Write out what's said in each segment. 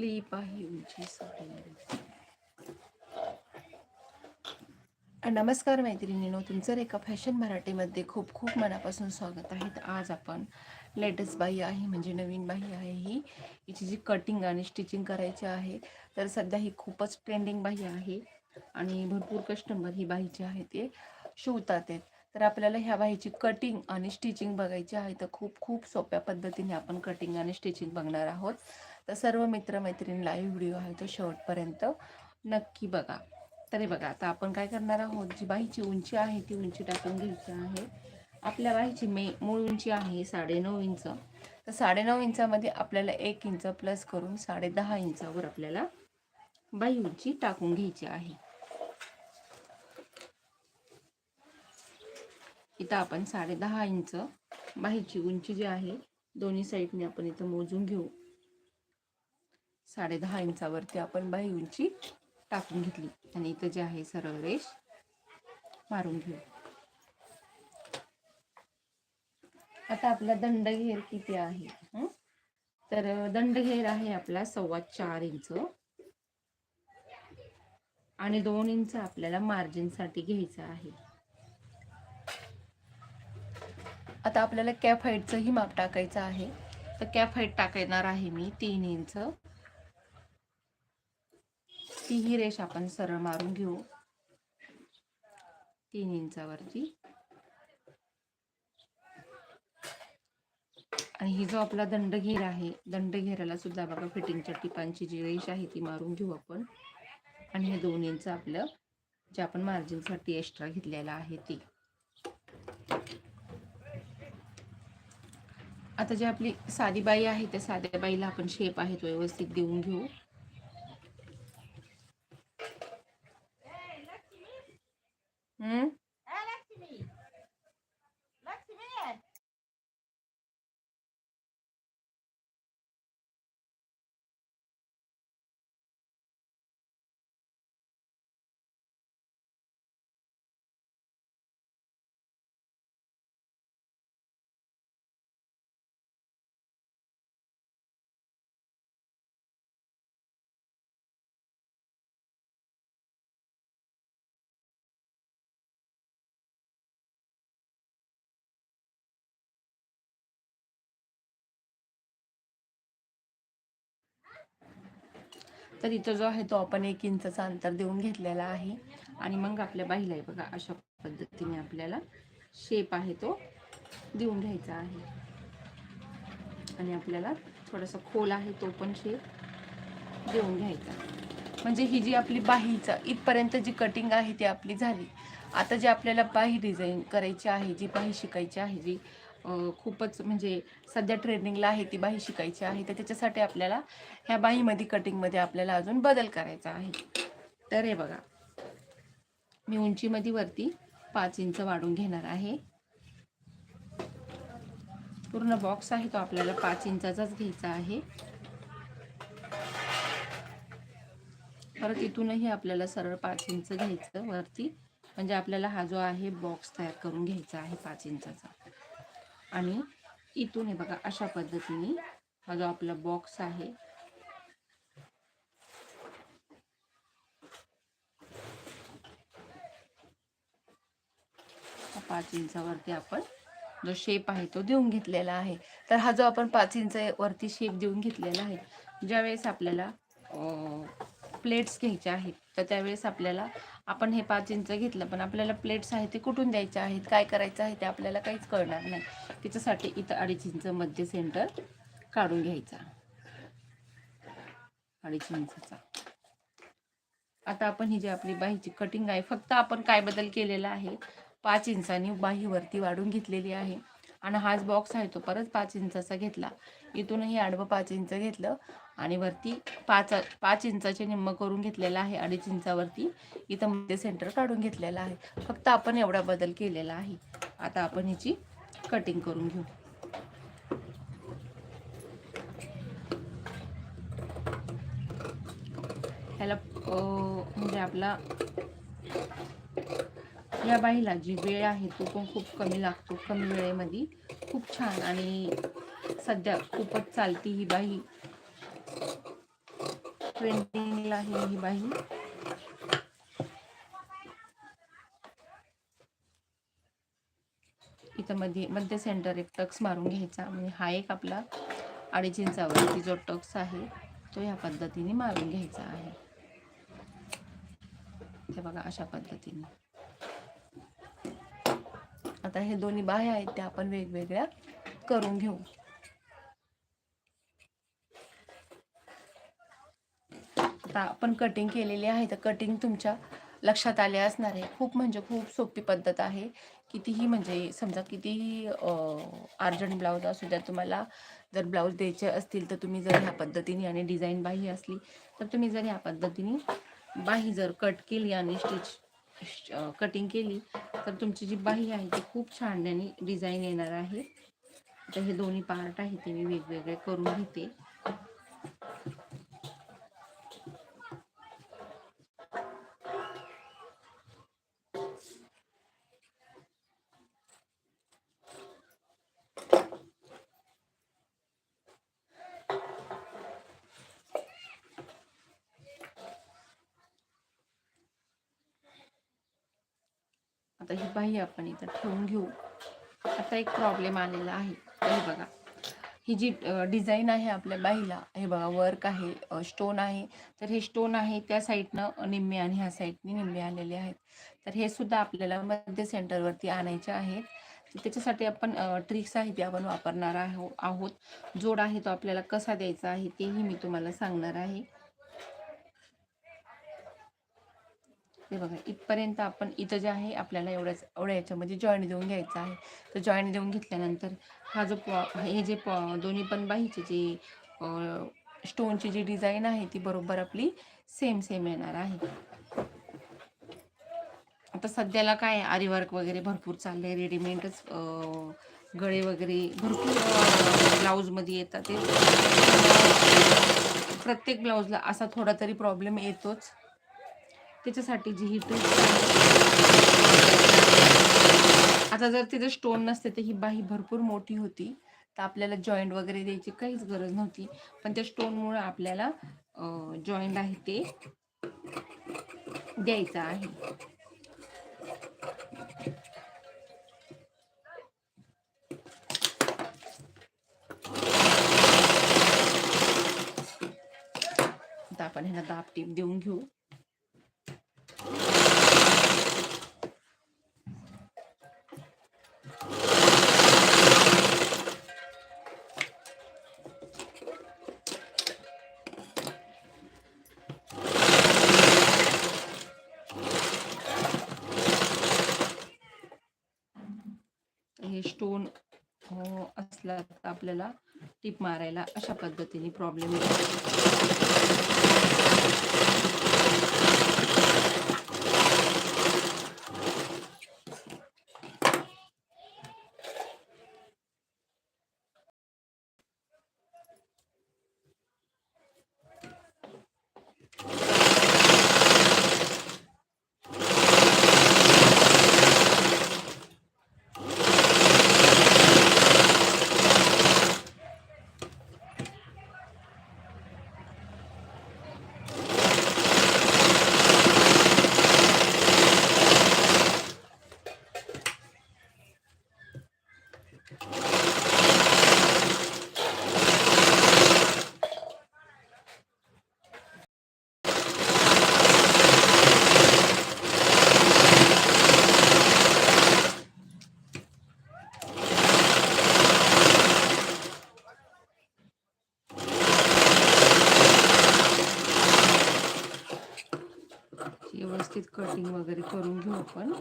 आपली आहे उंची साडी नमस्कार मैत्रिणीनो तुमचं रेखा फॅशन मराठीमध्ये खूप खूप मनापासून स्वागत आहे. तर आज आपण लेटेस्ट बाही आहे म्हणजे नवीन बाही आहे ही. हिची जी कटिंग आणि स्टिचिंग करायची आहे तर सध्या ही खूपच ट्रेंडिंग बाही आहे. आणि भरपूर कस्टमर ही बाहीची आहे ते शिवतात आहेत. तर आपल्याला ह्या बाहीची कटिंग आणि स्टिचिंग बघायची आहे तर खूप खूप सोप्या पद्धतीने आपण कटिंग आणि स्टिचिंग बघणार आहोत. तर सर्व मित्रमैत्रिणी लाईव्ह व्हिडिओ आहे तो शेवटपर्यंत. नक्की बघा. तरी बघा आता आपण काय करणार आहोत? जी बाईची उंची आहे ती उंची टाकून घ्यायची आहे. आपल्या बाईची मे मूळ उंची आहे साडेनऊ इंच. तर साडेनऊ इंचामध्ये आपल्याला एक इंच प्लस करून साडे दहा इंचावर आपल्याला बाई उंची टाकून घ्यायची आहे. इथं आपण साडे दहा इंच बाईची उंची जी आहे दोन्ही साईडने आपण इथं मोजून घेऊ. साडे दहा इंचावरती आपण बाही उंची टाकून घेतली. आणि इथं जे आहे सरळ रेष मारून घेऊ. आता आपला दंडघेर किती आहे? तर दंडघेर आहे आपला सव्वा चार इंच. आणि दोन इंच आपल्याला मार्जिनसाठी घ्यायचं आहे. आता आपल्याला कॅफ हाईटचंही माप टाकायचं आहे. तर कॅफ हाईट टाकणार आहे मी तीन इंच. तीही रेष आपण सरळ मारून घेऊ. तीन इंचावरती. आणि ही जो आपला दंडघेर आहे दंडघेराला सुद्धा बघा फिटिंगच्या टिपांची जी रेष आहे ती मारून घेऊ आपण. आणि हे दोन इंच आपलं जे आपण मार्जिनसाठी एक्स्ट्रा घेतलेलं आहे ते. आता जी आपली साधी बाई आहे त्या साध्या बाईला आपण शेप आहे तो व्यवस्थित देऊन घेऊ. तर इथं जो आहे तो आपण एक इंचचा अंतर देऊन घेतलेला आहे. आणि मग आपल्या बाईला आहे बघा अशा पद्धतीने आपल्याला शेप आहे तो देऊन घ्यायचा आहे. आणि आपल्याला थोडासा खोल आहे तो पण शेप देऊन घ्यायचा. म्हणजे ही जी आपली बाहीचा इथपर्यंत जी कटिंग आहे ती आपली झाली. आता जी आपल्याला बाही डिझाईन करायची आहे जी बाही शिकायची आहे जी खूपच म्हणजे सध्या ट्रेनिंगला आहे ती बाही शिकायची आहे. तर त्याच्यासाठी आपल्याला ह्या बाहीमध्ये कटिंगमध्ये आपल्याला अजून बदल करायचा आहे. तर हे बघा. मी उंचीमध्ये वरती पाच इंच वाढून घेणार आहे. पूर्ण बॉक्स आहे तो आपल्याला पाच इंचाचाच घ्यायचा आहे. परत इथूनही आपल्याला सरळ पाच इंच घ्यायचं वरती. म्हणजे आपल्याला हा जो आहे बॉक्स तयार करून घ्यायचा आहे पाच इंचाचा. आणि इथून हे बघा अशा पद्धतीने हा जो आपला बॉक्स आहे पाच इंचावरती आपण जो शेप आहे तो देऊन घेतलेला आहे. तर हा जो आपण पाच इंच वरती शेप देऊन घेतलेला आहे ज्यावेळेस आपल्याला प्लेट्स घ्यायचे आहेत तर त्यावेळेस आपल्याला आपण हे पाच इंच घेतलं पण आपल्याला प्लेट्स आहेत ते कुठून द्यायचे आहेत काय करायचं आहे ते आपल्याला काहीच कळणार नाही. त्याच्यासाठी इथं अडीच इंच मध्य सेंटर काढून घ्यायचा. अडीच इंचचा आता आपण ही जी आपली बाहीची कटिंग आहे फक्त आपण काय बदल केलेला आहे? पाच इंचानी बाहीवरती वाढून घेतलेली आहे. आणि हाच बॉक्स आहे तो परत पाच इंचाचा घेतला. इथूनही आडवं पाच इंच घेतलं आणि वरती पाच पाच इंचाचे निम्म करून घेतलेला आहे. अडीच इंचावरती इथं मध्ये सेंटर काढून घेतलेला आहे. फक्त आपण एवढा बदल केलेला आहे. आता आपण ह्याची कटिंग करून घेऊ. ह्याला म्हणजे आपला या बाईला जी वेळ आहे तो पण खूप कमी लागतो कमी वेळेमध्ये. खूप छान. आणि सध्या खूपच चालती ही बाई. ट्रेंडिंगला आहे ही बाही इथं मध्ये मध्य सेंटर एक टक्स मारून घ्यायचा. म्हणजे हा एक आपला अडीच इंचावरती जो टक्स आहे तो ह्या पद्धतीने मारून घ्यायचा आहे. ते बघा अशा पद्धतीने. आता हे दोन्ही बाह्या आहेत त्या आपण वेगवेगळ्या करून घेऊ. आता आपण कटिंग केलेली आहे तर कटिंग तुमच्या लक्षात आले असणार आहे. खूप म्हणजे खूप सोपी पद्धत आहे. कितीही म्हणजे समजा कितीही अर्जंट ब्लाऊज असू द्या तुम्हाला जर ब्लाऊज द्यायचे असतील तर तुम्ही जर ह्या पद्धतीने आणि डिझाईन बाही असली तर तुम्ही जर ह्या पद्धतीने बाही जर कट केली आणि स्टिच कटिंग केली तर तुमची जी बाही आहे ती खूप छान आणि डिझाईन येणार आहे. तर हे दोन्ही पार्ट आहे ते मी वेगवेगळे करून घेते. आता ही बाही आपण इथं ठेवून घेऊ. आता एक प्रॉब्लेम आलेला आहे. हे बघा. ही जी डिझाईन आहे आपल्या बाईला हे बघा वर्क आहे स्टोन आहे. तर हे स्टोन आहे त्या साईडनं निम्मे आणि ह्या साईडने निम्मे आलेले आहेत. तर हे सुद्धा आपल्याला मध्य सेंटरवरती आणायचे आहेत. त्याच्यासाठी आपण ट्रिक्स आहे ते आपण वापरणार आहो आहोत. जोड आहे तो आपल्याला कसा द्यायचा आहे तेही मी तुम्हाला सांगणार आहे. हे बघा इथपर्यंत आपण इथं जे आहे आपल्याला एवढ्याच एवढ्या याच्यामध्ये जॉईंट देऊन घ्यायचं आहे. तर जॉईंट देऊन घेतल्यानंतर हा जो पॉ हे जे पॉ दोन्ही पण बाहीचे जे स्टोनची जी डिझाईन आहे ती बरोबर आपली सेम सेम येणार आहे. आता सध्याला काय आरीवर्क वगैरे भरपूर चाललं आहे रेडीमेडच गळे वगैरे भरपूर ब्लाऊजमध्ये येतात ते. प्रत्येक ब्लाऊजला असा थोडा तरी प्रॉब्लेम येतोच. त्याच्यासाठी जी ही ट्रिक आता जर तिथे स्टोन नसते तर ही बाही भरपूर मोठी होती. तर आपल्याला जॉईंट वगैरे द्यायची काहीच गरज नव्हती. पण त्या स्टोनमुळे आपल्याला जॉईंट आहे ते द्यायचं आहे. आपण ह्याला दाब टीप देऊन घेऊ. हे स्टोन असला तर आपल्याला टीप मारायला? अशा पद्धतीने प्रॉब्लेम येतो. व्यवस्थित कटिंग वगैरे करून घेऊ आपण.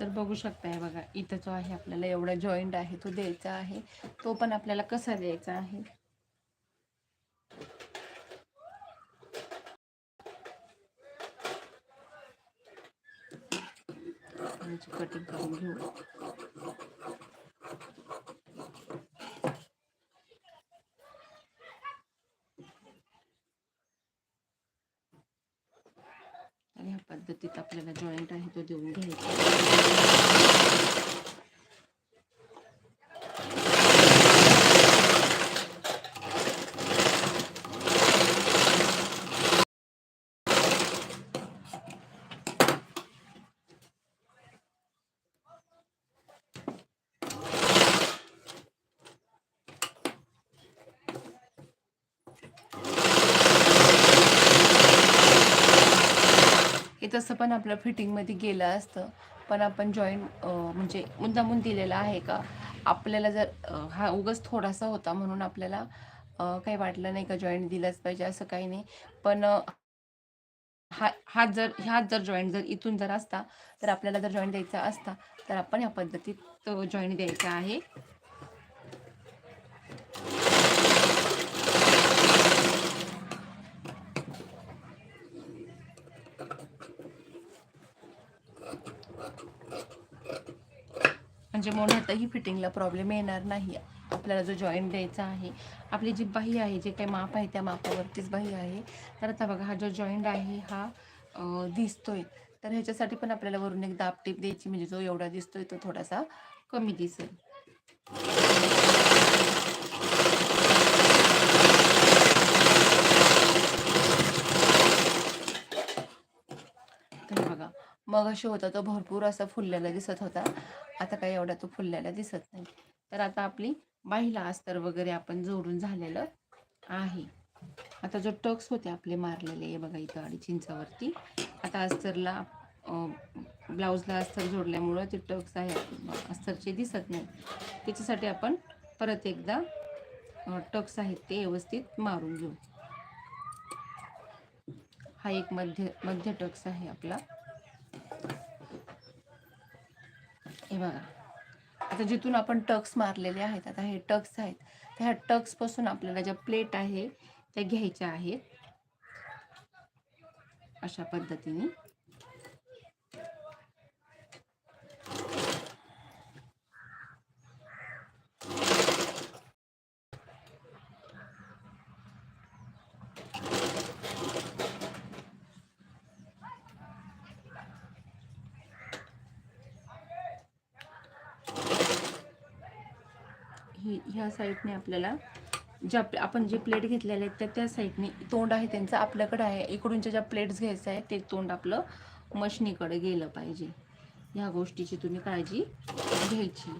तर बघू शकताय बघा इथं जो आहे आपल्याला एवढा जॉईंट आहे तो द्यायचा आहे. तो पण आपल्याला कसा द्यायचा आहे? कटिंग करून घेऊ आणि ह्या पद्धतीत आपल्याला जॉईंट आहे तो देऊन घ्यायचा. तसं पण आपलं फिटिंगमध्ये गेलं असतं. पण आपण जॉईन म्हणजे मुद्दामून दिलेला आहे का? आपल्याला जर हा उगाच थोडासा होता म्हणून आपल्याला काही वाटलं नाही का जॉईंट दिलंच पाहिजे असं काही नाही. पण हा हात जर ह्यात जर जॉईंट जर इथून जर असता तर आपल्याला जर जॉईंट द्यायचा असता तर आपण ह्या पद्धतीत जॉईंट द्यायचा आहे. म्हणजे मोठ्यातही फिटिंगला प्रॉब्लेम येणार नाही. आपल्याला जो जॉईंट द्यायचा आहे आपली जी बाही आहे जे काही माप आहे त्या मापावरतीच बाही आहे. तर आता बघा हा जो जॉईंट आहे हा दिसतोय. तर ह्याच्यासाठी पण आपल्याला वरून एक दाब टीप द्यायची म्हणजे जो एवढा दिसतोय तो थोडासा कमी दिसेल तर हे बघा मग अशी होता तो भरपूर असा फुललेला दिसत होता. आता काही एवढा तो फुललेला दिसत नाही. तर आता आपली बाहिला अस्तर वगैरे आपण जोडून झालेलं आहे. आता जो टक्स होते आपले मारलेले बघा इथं आणि चिंचावरती आता अस्तरला ब्लाऊजला अस्तर जोडल्यामुळं ते टक्स आहे अस्तरचे दिसत नाही. त्याच्यासाठी आपण परत एकदा टक्स आहेत ते व्यवस्थित मारून घेऊ. हा एक मध्य मध्य टक्स आहे आपला हे बघा. आता जिथून आपण टक्स मारलेले आहेत आता हे टक्स आहेत. तर ह्या टक्सपासून आपल्याला ज्या प्लेट आहे त्या घ्यायच्या आहेत. अशा पद्धतीने. ही ह्या साईडने आपल्याला ज्या आपण जे प्लेट घेतलेले आहेत त्या त्या साईडने तोंड आहे त्यांचं आपल्याकडे आहे. इकडूनच्या ज्या प्लेट्स घ्यायचं आहे ते तोंड आपलं मशनीकडे गेलं पाहिजे. ह्या गोष्टीची तुम्ही काळजी घ्यायची.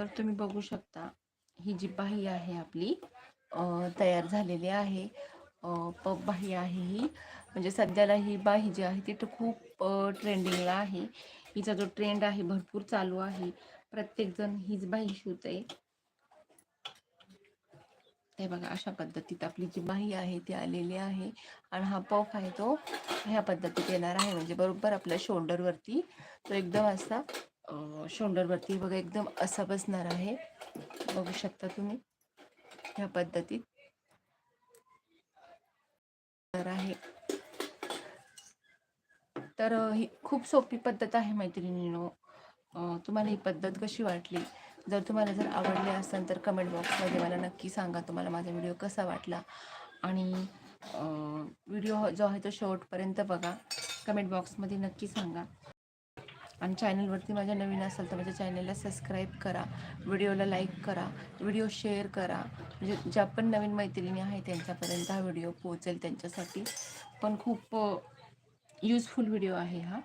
तर तुम्ही बघू शकता ही जी बाही आहे आपली तयार झालेली आहे. पब बाही आहे ही. म्हणजे सध्याला ही बाही जी आहे ती तर खूप ट्रेंडिंगला आहे. हिचा जो ट्रेंड आहे भरपूर चालू आहे. प्रत्येकजण हीच बाही शिवते हे बघा अशा पद्धतीत आपली जी बाही आहे ती आलेली आहे. आणि हा पफ आहे तो ह्या पद्धतीत येणार आहे. म्हणजे बरोबर आपल्या शोल्डरवरती. तो एकदम असा शोल्डरवरती बघा एकदम असा बसणार आहे. बघू शकता तुम्ही ह्या पद्धतीत. तर आहे. तर ही खूप सोपी पद्धत आहे मैत्रिणीनो. तुम्हाला ही पद्धत कशी वाटली? जर तुम्हाला जर आवडली असेल तर कमेंट बॉक्समध्ये मला नक्की सांगा. तुम्हाला माझा व्हिडिओ कसा वाटला? आणि व्हिडिओ जो आहे तो शेवटपर्यंत बघा. कमेंट बॉक्समध्ये नक्की सांगा. आणि चॅनलवरती माझ्या नवीन असेल तर माझ्या चॅनलला सबस्क्राईब करा. व्हिडिओला लाईक करा. व्हिडिओ शेअर करा. म्हणजे ज्या पण नवीन मैत्रिणी आहे त्यांच्यापर्यंत हा व्हिडिओ पोहोचेल त्यांच्यासाठी. पण खूप युजफुल व्हिडिओ आहे हा.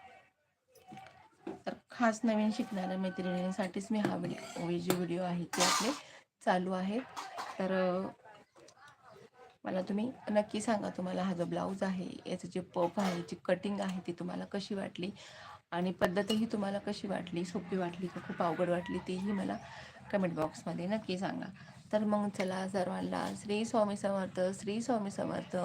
तर खास नवीन शिकणाऱ्या मैत्रिणींसाठीच मी हा व्हिडिओ जे व्हिडिओ आहे ते आपले चालू आहेत. तर मला तुम्ही नक्की सांगा तुम्हाला हा जो ब्लाऊज आहे याचं जे पफ आहे जी कटिंग आहे ती तुम्हाला कशी वाटली? आणि पद्धतही तुम्हाला कशी वाटली सोपी वाटली का खूप अवघड वाटली तेही मला कमेंट बॉक्समध्ये नक्की सांगा. तर मग चला सर्वांना श्री स्वामी समर्थ श्री स्वामी समर्थ.